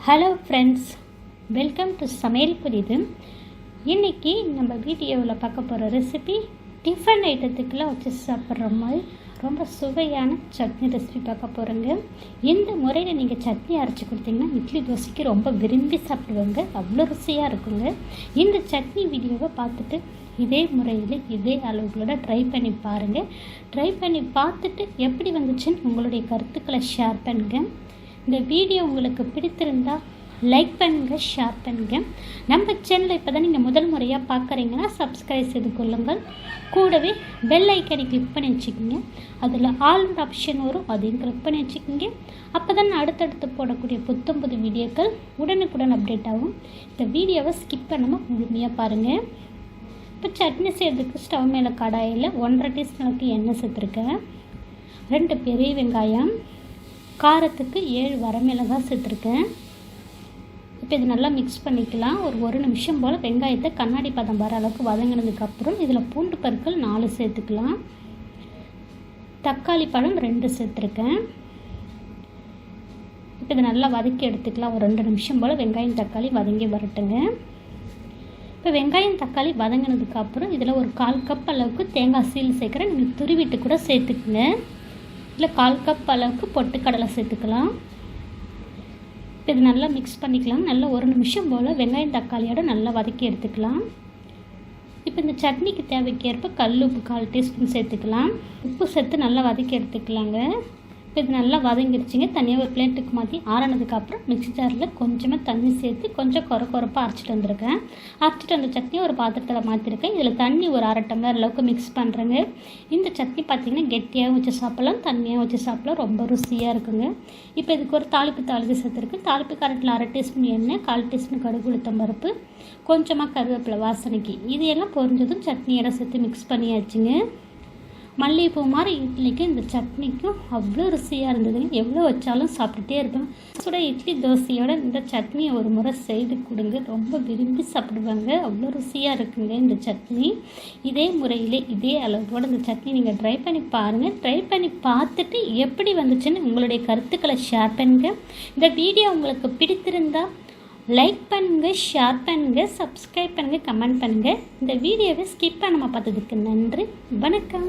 Hello friends welcome to சமையல் புரியுது இன்றைக்கி நம்ம வீடியோவில் பார்க்க போகிற ரெசிபி டிஃபன் ஐட்டத்துக்கெலாம் வச்சு சாப்பிட்ற மாதிரி ரொம்ப சுவையான சட்னி ரெசிபி பார்க்க போகிறோங்க இந்த முறையில் நீங்கள் சட்னி அரைச்சி கொடுத்தீங்கன்னா இட்லி தோசைக்கு ரொம்ப விரும்பி சாப்பிடுவாங்க. அவ்வளோ ருசியாக இருக்குங்க. இந்த சட்னி வீடியோவை பார்த்துட்டு இதே முறையில் இதே அளவுகளோட ட்ரை பண்ணி பாருங்கள் ட்ரை பண்ணி பார்த்துட்டு எப்படி வந்துச்சுன்னு உங்களுடைய கருத்துக்களை ஷேர் பண்ணுங்கள் இந்த வீடியோ உங்களுக்கு பிடித்திருந்தால் லைக் பண்ணுங்கள் ஷேர் பண்ணுங்கள் நம்ம சேனலை இப்போ தான் நீங்கள் முதல் முறையாக பார்க்குறீங்கன்னா சப்ஸ்கிரைப் செய்து கொள்ளுங்கள். கூடவே பெல் ஐக்கனை கிளிக் பண்ணி வச்சுக்கோங்க. அதில் ஆல் ஆப்ஷன் வரும் அதையும் கிளிக் பண்ணி வச்சுக்கோங்க. அப்போ தான் அடுத்தடுத்து போடக்கூடிய புத்தம் புது வீடியோக்கள் உடனுக்குடன் அப்டேட் ஆகும். இந்த வீடியோவை ஸ்கிப் பண்ணாமல் முழுமையாக பாருங்கள் இப்போ சட்னி செய்கிறதுக்கு ஸ்டவ் மேலே கடாயில் ஒன்றரை டீஸ்பூனுக்கு எண்ணெய் சேர்த்துருக்கேன். ரெண்டு பெரிய வெங்காயம் காரத்துக்கு ஏழு வரமிளகாய் சேர்த்துருக்கேன். இப்போ இது நல்லா மிக்ஸ் பண்ணிக்கலாம். ஒரு ஒரு நிமிஷம் போல் வெங்காயத்தை கண்ணாடி பதம் வர அளவுக்கு வதங்கினதுக்கப்புறம் இதில் பூண்டு பற்கள் நாலு சேர்த்துக்கலாம். தக்காளி பழம் ரெண்டு சேர்த்துருக்கேன். இப்போ இதை நல்லா வதக்கி எடுத்துக்கலாம். ஒரு ரெண்டு நிமிஷம் போல் வெங்காயம் தக்காளி வதங்கி வரட்டுங்க. இப்போ வெங்காயம் தக்காளி வதங்கினதுக்கப்புறம் இதில் ஒரு கால் கப் அளவுக்கு தேங்காய் சீல் சேர்க்குறேன். நீங்கள் துருவிட்டு கூட சேர்த்துக்குங்க. இல்லை கால் கப் அளவுக்கு பொட்டுக்கடலை சேர்த்துக்கலாம். இப்போ இது நல்லா மிக்ஸ் பண்ணிக்கலாம். நல்லா ஒரு நிமிஷம் போல் வெங்காயம் தக்காளியோட நல்லா வதக்கி எடுத்துக்கலாம். இப்போ இந்த சட்னிக்கு தேவைக்கேற்ப கல் உப்பு கால் டீஸ்பூன் சேர்த்துக்கலாம். உப்பு சேர்த்து நல்லா வதக்கி எடுத்துக்கலாங்க. இப்போ இது நல்லா வதங்கிடுச்சிங்க. தனியாக ஒரு பிளேட்டுக்கு மாற்றி ஆறினதுக்கப்புறம் மிக்சி ஜாரில் கொஞ்சமாக தண்ணி சேர்த்து கொஞ்சம் குறை குறைப்பாக அரைச்சிட்டு வந்திருக்கேன். அரைச்சிட்டு வந்த சட்னியை ஒரு பாத்திரத்தில் மாற்றிருக்கேன் இதில் தண்ணி ஒரு அரை டம்ளர் அளவுக்கு மிக்ஸ் பண்ணுறேங்க இந்த சட்னி பார்த்திங்கன்னா கெட்டியாக வச்சு சாப்பிட்லாம் தண்ணியாக வச்சு சாப்பிட்லாம். ரொம்ப ருசியாக இருக்குங்க. இப்போ இதுக்கு ஒரு தாளிப்பு தாளிப்பு சேர்த்துருக்கு தாளிப்பு கரட்டில் அரை டீஸ்பூன் எண்ணெய் கால் டீஸ்பூன் கடுகு உளுத்தம் பருப்பு கொஞ்சமாக கருவேப்பிலை வாசனைக்கு. இது எல்லாம் பொரிஞ்சதும் சட்னியோட சேர்த்து மிக்ஸ் பண்ணியாச்சுங்க. மல்லிகைப்பூ மாதிரி இட்லிக்கும் இந்த சட்னிக்கும் அவ்வளோ ருசியாக இருந்ததுங்க. எவ்வளோ வச்சாலும் சாப்பிட்டுட்டே இருப்பேன். சுட இட்லி தோசையோட இந்த சட்னியை ஒரு முறை செய்து கொடுங்க. ரொம்ப விரும்பி சாப்பிடுவாங்க. அவ்வளோ ருசியாக இருக்குங்க இந்த சட்னி. இதே முறையில் இதே அளவோட இந்த சட்னி நீங்கள் ட்ரை பண்ணி பாருங்கள் ட்ரை பண்ணி பார்த்துட்டு எப்படி வந்துச்சுன்னு உங்களுடைய கருத்துக்களை ஷேர் பண்ணுங்கள் இந்த வீடியோ உங்களுக்கு பிடித்திருந்தால் லைக் பண்ணுங்கள் ஷேர் பண்ணுங்கள் சப்ஸ்கிரைப் பண்ணுங்கள் கமெண்ட் பண்ணுங்கள் இந்த வீடியோவை ஸ்கிப் பண்ணாமல் பார்த்ததுக்கு நன்றி. வணக்கம்.